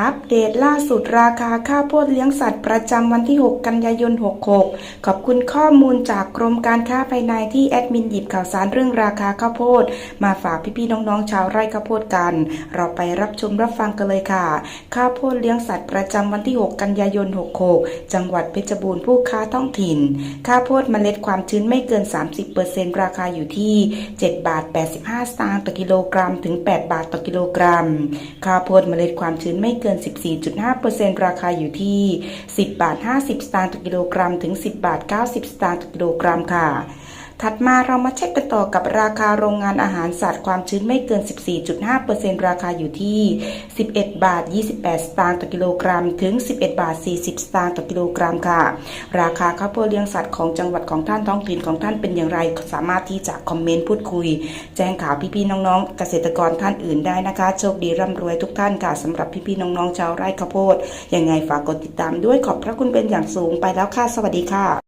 อัปเดตล่าสุดราคาข้าวโพดเลี้ยงสัตว์ประจำวันที่ 6 กันยายน 66 ขอบคุณข้อมูลจากกรมการค้าภายในที่แอดมินหยิบข่าวสารเรื่องราคาข้าวโพด มาฝากพี่ๆน้องๆชาวไร่ข้าวโพดกัน เราไปรับชมรับฟังกันเลยค่ะ ข้าวโพดเลี้ยงสัตว์ประจำวันที่ 6 กันยายน 66 จังหวัดเพชรบูรณ์ผู้ค้าท้องถิ่น ข้าวโพดเมล็ดความชื้นไม่เกิน 30%ราคาอยู่ที่ 7 บาท 85 สตางค์ต่อกิโลกรัมถึง 8 บาทต่อกิโลกรัม ข้าวโพดเมล็ดความชื้นไม่เกิน 14.5%ราคาอยู่ที่ 10 บาท 50 สตางค์ต่อกิโลกรัม ถึง 10 บาท 90 สตางค์ต่อกิโลกรัมค่ะ ถัดมาเรามาเช็คกันต่อกับราคาโรงงานอาหารสัตว์ความชื้นไม่เกิน 14.5%ราคาอยู่ที่ 11 บาท 28 สตางค์ต่อกิโลกรัม ถึง 11 บาท 40 สตางค์ต่อกิโลกรัมค่ะ ราคาข้าวโพดเลี้ยงสัตว์ของจังหวัดของท่านท้องถิ่นของท่านเป็นอย่างไร สามารถที่จะคอมเมนต์พูดคุย แจ้งข่าวพี่ๆน้องๆ เกษตรกรท่านอื่นได้นะคะ โชคดีร่ำรวยทุกท่านค่ะสำหรับพี่ๆน้องๆชาวไร่ข้าวโพดยังไงฝากกดติดตามด้วยขอบพระคุณเป็นอย่างสูงไปแล้วค่ะ สวัสดีค่ะ